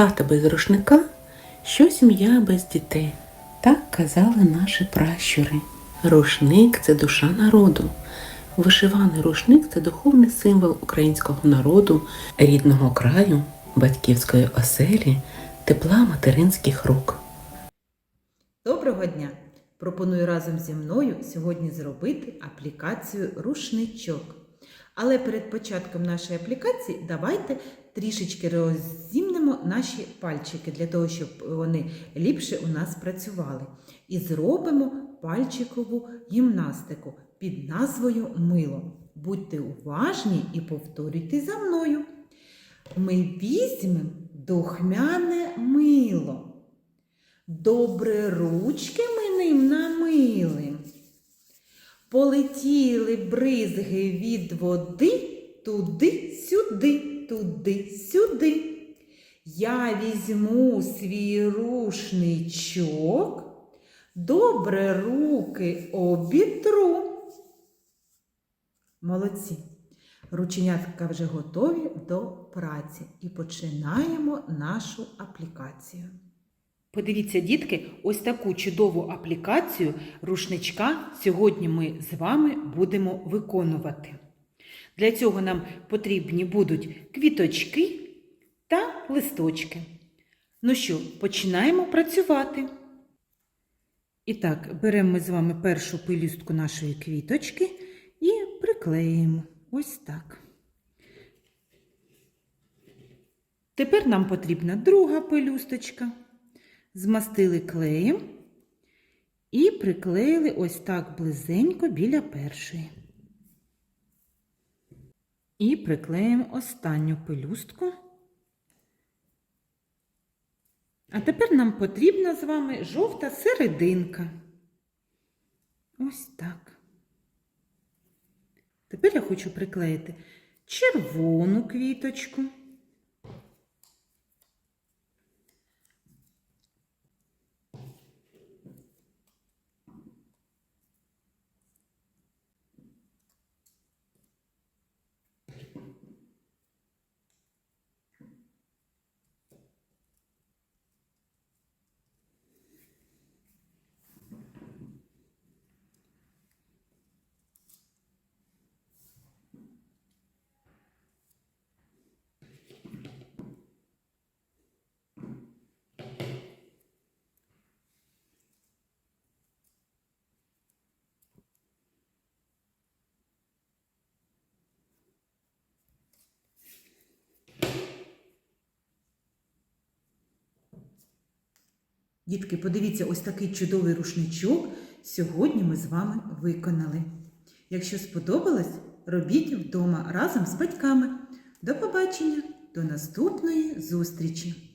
Хата без рушника, що сім'я без дітей. Так казали наші пращури. Рушник це душа народу. Вишиваний рушник це духовний символ українського народу, рідного краю, батьківської оселі, тепла материнських рук. Доброго дня! Пропоную разом зі мною сьогодні зробити аплікацію рушничок. Але перед початком нашої аплікації давайте трішечки розімнемо наші пальчики для того, щоб вони ліпше у нас працювали. І зробимо пальчикову гімнастику під назвою Мило. Будьте уважні і повторюйте за мною. Ми візьмемо духмяне мило. Добре ручки ми ним намили. Полетіли бризги від води туди-сюди, туди-сюди. Я візьму свій рушничок, добре руки обітру. Молодці. Рученятка вже готові до праці і починаємо нашу аплікацію. Подивіться, дітки, ось таку чудову аплікацію рушничка сьогодні ми з вами будемо виконувати. Для цього нам потрібні будуть квіточки та листочки. Ну що, починаємо працювати. І так, беремо ми з вами першу пелюстку нашої квіточки і приклеїмо ось так. Тепер нам потрібна друга пелюсточка змастили клеєм і приклеїли ось так близенько біля першої. І приклеїмо останню пелюстку. А тепер нам потрібна з вами жовта серединка. Ось так. Тепер я хочу приклеїти червону квіточку. Дітки, подивіться, ось такий чудовий рушничок сьогодні ми з вами виконали. Якщо сподобалось, робіть вдома разом з батьками. До побачення, до наступної зустрічі!